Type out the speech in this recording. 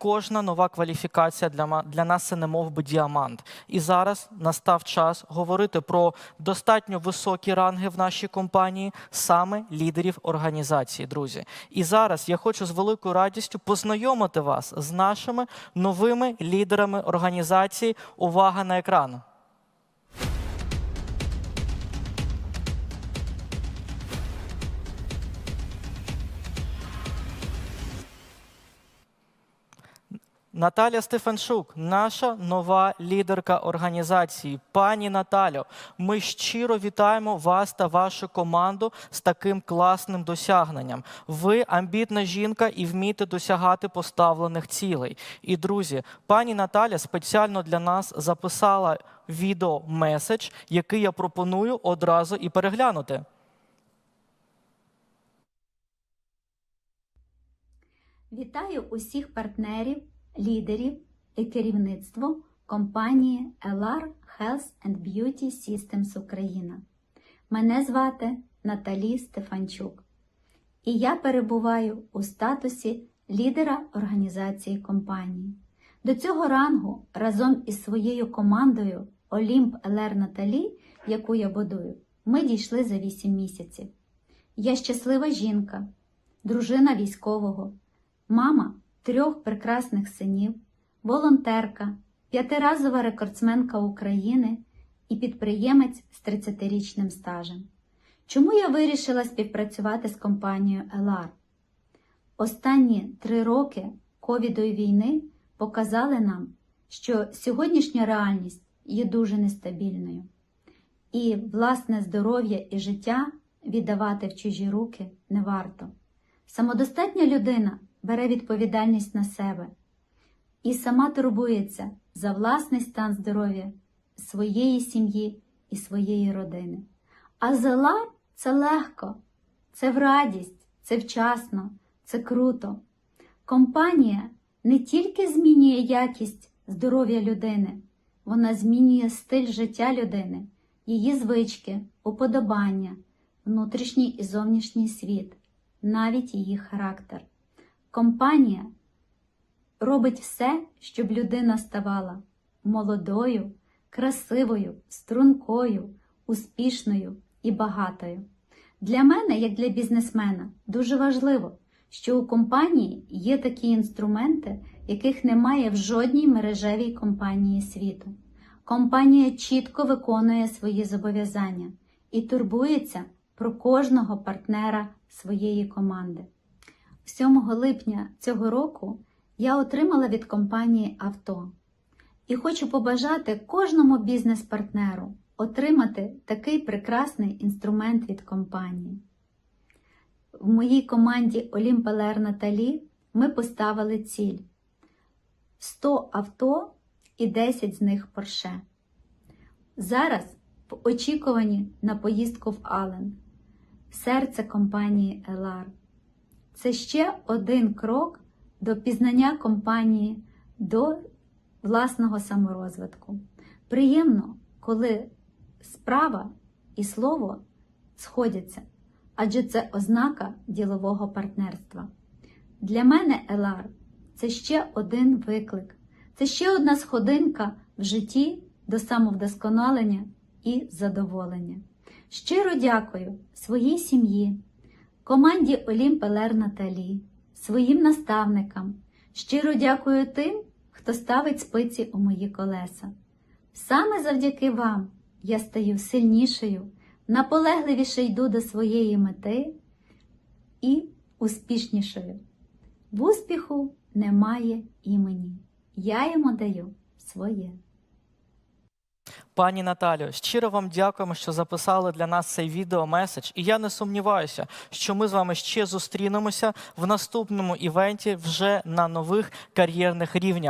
кожна нова кваліфікація для, для нас це не мов би діамант. І зараз настав час говорити про достатньо високі ранги в нашій компанії, саме лідерів організації, друзі. І зараз я хочу з великою радістю познайомити вас з нашими новими лідерами організації. Увага на екран. Наталя Стефаншук, наша нова лідерка організації. Пані Наталю, ми щиро вітаємо вас та вашу команду з таким класним досягненням. Ви амбітна жінка і вмієте досягати поставлених цілей. І друзі, пані Наталя спеціально для нас записала відео-меседж, який я пропоную одразу і переглянути. Вітаю усіх партнерів, лідерів і керівництво компанії LR Health and Beauty Systems Україна. Мене звати Наталі Стефанчук, і я перебуваю у статусі лідера організації компанії. До цього рангу разом із своєю командою Олімп LR Наталі, яку я будую, ми дійшли за 8 місяців. Я щаслива жінка, дружина військового, мама трьох прекрасних синів, волонтерка, п'ятиразова рекордсменка України і підприємець з 30-річним стажем. Чому я вирішила співпрацювати з компанією LR? Останні три роки ковіду і війни показали нам, що сьогоднішня реальність є дуже нестабільною, і власне здоров'я і життя віддавати в чужі руки не варто. Самодостатня людина бере відповідальність на себе і сама турбується за власний стан здоров'я своєї сім'ї і своєї родини. А зела це легко, це в радість, це вчасно, це круто. Компанія не тільки змінює якість здоров'я людини, вона змінює стиль життя людини, її звички, уподобання, внутрішній і зовнішній світ, навіть її характер. Компанія робить все, щоб людина ставала молодою, красивою, стрункою, успішною і багатою. Для мене, як для бізнесмена, дуже важливо, що у компанії є такі інструменти, яких немає в жодній мережевій компанії світу. Компанія чітко виконує свої зобов'язання і турбується про кожного партнера своєї команди. 7 липня цього року я отримала від компанії авто і хочу побажати кожному бізнес-партнеру отримати такий прекрасний інструмент від компанії. В моїй команді Олімпелер Наталі ми поставили ціль 100 авто і 10 з них Порше. Зараз в очікуванні на поїздку в Ален, серце компанії Елар. Це ще один крок до пізнання компанії, до власного саморозвитку. Приємно, коли справа і слово сходяться, адже це ознака ділового партнерства. Для мене Елар це ще один виклик, це ще одна сходинка в житті до самовдосконалення і задоволення. Щиро дякую своїй сім'ї, команді Олімп Елер Наталі, своїм наставникам. Щиро дякую тим, хто ставить спиці у мої колеса. Саме завдяки вам я стаю сильнішою, наполегливіше йду до своєї мети і успішнішою. В успіху немає імені. Я йому даю своє. Пані Наталю, щиро вам дякуємо, що записали для нас цей відеомеседж. І я не сумніваюся, що ми з вами ще зустрінемося в наступному івенті вже на нових кар'єрних рівнях.